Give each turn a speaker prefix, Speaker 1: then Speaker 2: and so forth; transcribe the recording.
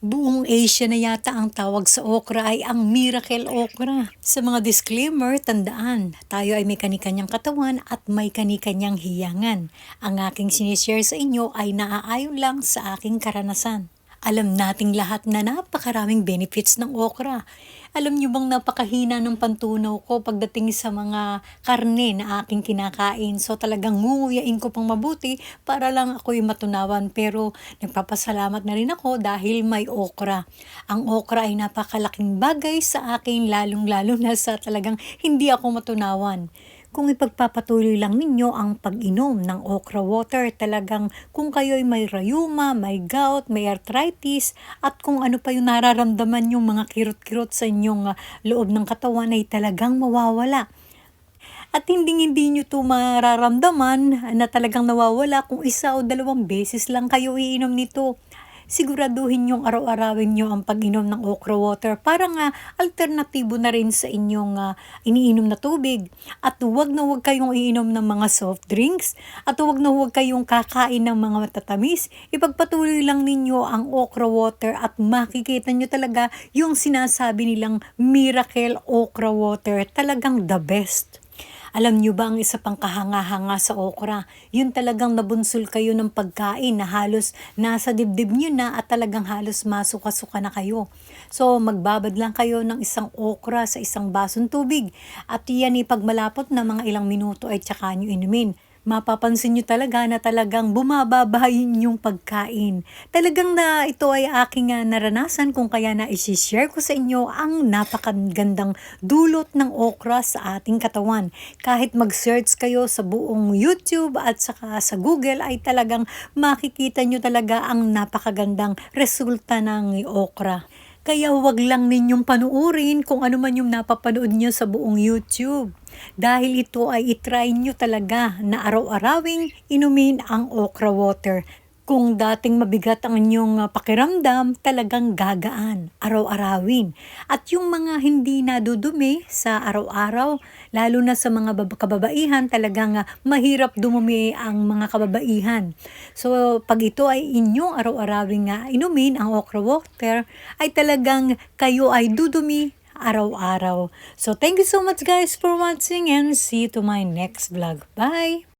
Speaker 1: Buong Asia na yata ang tawag sa okra ay ang miracle okra. Sa mga disclaimer, tandaan, tayo ay may kanikanyang katawan at may kanikanyang hiyangan. Ang aking sinishare sa inyo ay naaayon lang sa aking karanasan. Alam nating lahat na napakaraming benefits ng okra. Alam niyo bang napakahina ng pantunaw ko pagdating sa mga karne na aking kinakain. So talagang nguyain ko pang mabuti para lang ako'y matunawan. Pero nagpapasalamat na rin ako dahil may okra. Ang okra ay napakalaking bagay sa akin lalong-lalo na sa talagang hindi ako matunawan kung ipagpapatuloy lang ninyo ang pag-inom ng okra water, talagang kung kayo'y may rayuma, may gout, may arthritis, at kung ano pa yung nararamdaman yung mga kirot-kirot sa inyong ah, loob ng katawan ay talagang mawawala. At hindi hindi nyo to mararamdaman na talagang nawawala kung isa o dalawang beses lang kayo iinom nito siguraduhin yung araw-arawin nyo ang pag-inom ng okra water para nga alternatibo na rin sa inyong ah, iniinom na tubig. At huwag na huwag kayong iinom ng mga soft drinks at huwag na huwag kayong kakain ng mga matatamis. Ipagpatuloy lang ninyo ang okra water at makikita nyo talaga yung sinasabi nilang miracle okra water. Talagang the best. Alam nyo ba ang isa pang kahanga-hanga sa okra? Yun talagang nabunsul kayo ng pagkain na halos nasa dibdib nyo na at talagang halos masuka-suka na kayo. So magbabad lang kayo ng isang okra sa isang basong tubig at yan ipagmalapot na mga ilang minuto ay tsaka nyo inumin mapapansin nyo talaga na talagang bumababa yung pagkain. Talagang na ito ay aking uh, naranasan kung kaya na isi-share ko sa inyo ang napakagandang dulot ng okra sa ating katawan. Kahit mag-search kayo sa buong YouTube at saka sa Google ay talagang makikita nyo talaga ang napakagandang resulta ng okra. Kaya huwag lang ninyong panuurin kung ano man yung napapanood nyo sa buong YouTube. Dahil ito ay itry nyo talaga na araw-arawing inumin ang okra water kung dating mabigat ang inyong ah, pakiramdam, talagang gagaan, araw-arawin. At yung mga hindi nadudumi sa araw-araw, lalo na sa mga kababaihan, talagang uh, mahirap dumumi ang mga kababaihan. So, pag ito ay inyong araw-arawing uh, inumin, ang okra water, ay talagang kayo ay dudumi araw-araw. So, thank you so much guys for watching and see you to my next vlog. Bye!